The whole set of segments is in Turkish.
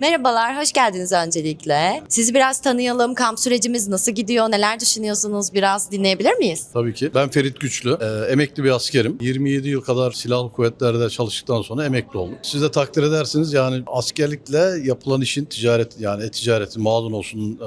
Merhabalar, hoş geldiniz öncelikle. Sizi biraz tanıyalım. Kamp sürecimiz nasıl gidiyor? Neler düşünüyorsunuz? Biraz dinleyebilir miyiz? Tabii ki. Ben Ferit Güçlü. Ee, emekli bir askerim. 27 yıl kadar silahlı kuvvetlerde çalıştıktan sonra emekli oldum. Siz de takdir edersiniz yani askerlikle yapılan işin ticaret yani e-ticaretin mağdun olsun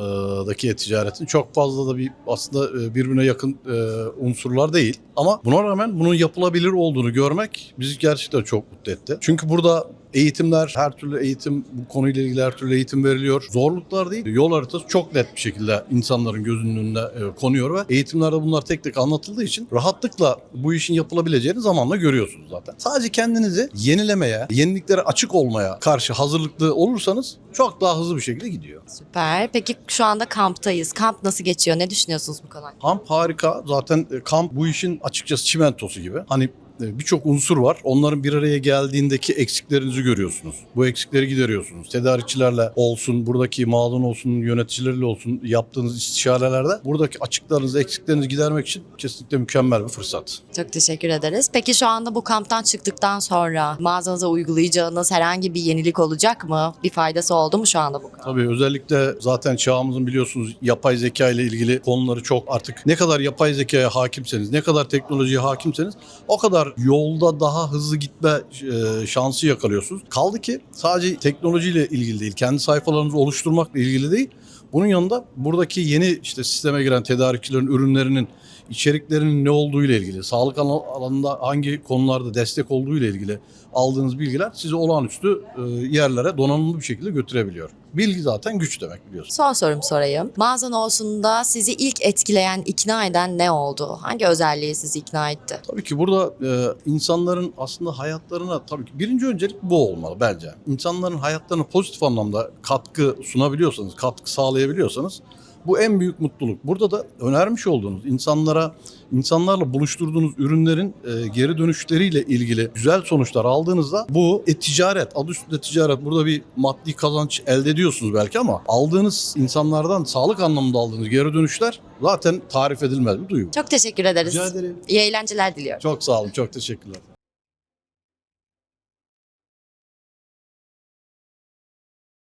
e, e-ticaretin çok fazla da bir aslında e, birbirine yakın e, unsurlar değil. Ama buna rağmen bunun yapılabilir olduğunu görmek bizi gerçekten çok mutlu etti. Çünkü burada Eğitimler, her türlü eğitim, bu konuyla ilgili her türlü eğitim veriliyor. Zorluklar değil, yol haritası çok net bir şekilde insanların gözünün önüne e, konuyor ve eğitimlerde bunlar tek tek anlatıldığı için rahatlıkla bu işin yapılabileceğini zamanla görüyorsunuz zaten. Sadece kendinizi yenilemeye, yeniliklere açık olmaya karşı hazırlıklı olursanız çok daha hızlı bir şekilde gidiyor. Süper. Peki şu anda kamptayız. Kamp nasıl geçiyor? Ne düşünüyorsunuz bu konu? Kamp harika. Zaten e, kamp bu işin açıkçası çimentosu gibi. Hani birçok unsur var. Onların bir araya geldiğindeki eksiklerinizi görüyorsunuz. Bu eksikleri gideriyorsunuz. Tedarikçilerle olsun, buradaki mağdun olsun, yöneticileriyle olsun yaptığınız istişarelerde buradaki açıklarınızı, eksiklerinizi gidermek için kesinlikle mükemmel bir fırsat. Çok teşekkür ederiz. Peki şu anda bu kamptan çıktıktan sonra mağazanıza uygulayacağınız herhangi bir yenilik olacak mı? Bir faydası oldu mu şu anda bu kamp? Tabii özellikle zaten çağımızın biliyorsunuz yapay zeka ile ilgili konuları çok artık ne kadar yapay zekaya hakimseniz, ne kadar teknolojiye hakimseniz o kadar yolda daha hızlı gitme e, şansı yakalıyorsunuz. Kaldı ki sadece teknolojiyle ilgili değil, kendi sayfalarınızı oluşturmakla ilgili değil. Bunun yanında buradaki yeni işte sisteme giren tedarikçilerin ürünlerinin içeriklerinin ne olduğu ile ilgili, sağlık al- alanında hangi konularda destek olduğu ile ilgili aldığınız bilgiler sizi olağanüstü e, yerlere donanımlı bir şekilde götürebiliyor. Bilgi zaten güç demek biliyorsunuz. Son sorum sorayım. Mağazan olsunda sizi ilk etkileyen, ikna eden ne oldu? Hangi özelliği sizi ikna etti? Tabii ki burada e, insanların aslında hayatlarına tabii ki birinci öncelik bu olmalı bence. İnsanların hayatlarına pozitif anlamda katkı sunabiliyorsanız, katkı sağlayabiliyorsanız bu en büyük mutluluk. Burada da önermiş olduğunuz insanlara, insanlarla buluşturduğunuz ürünlerin e, geri dönüşleriyle ilgili güzel sonuçlar aldığınızda bu e-ticaret, adı üstünde ticaret. Burada bir maddi kazanç elde ediyorsunuz belki ama aldığınız insanlardan sağlık anlamında aldığınız geri dönüşler zaten tarif edilmez bir duygu. Çok teşekkür ederiz. Rica ederim. İyi eğlenceler diliyorum. Çok sağ olun, çok teşekkürler.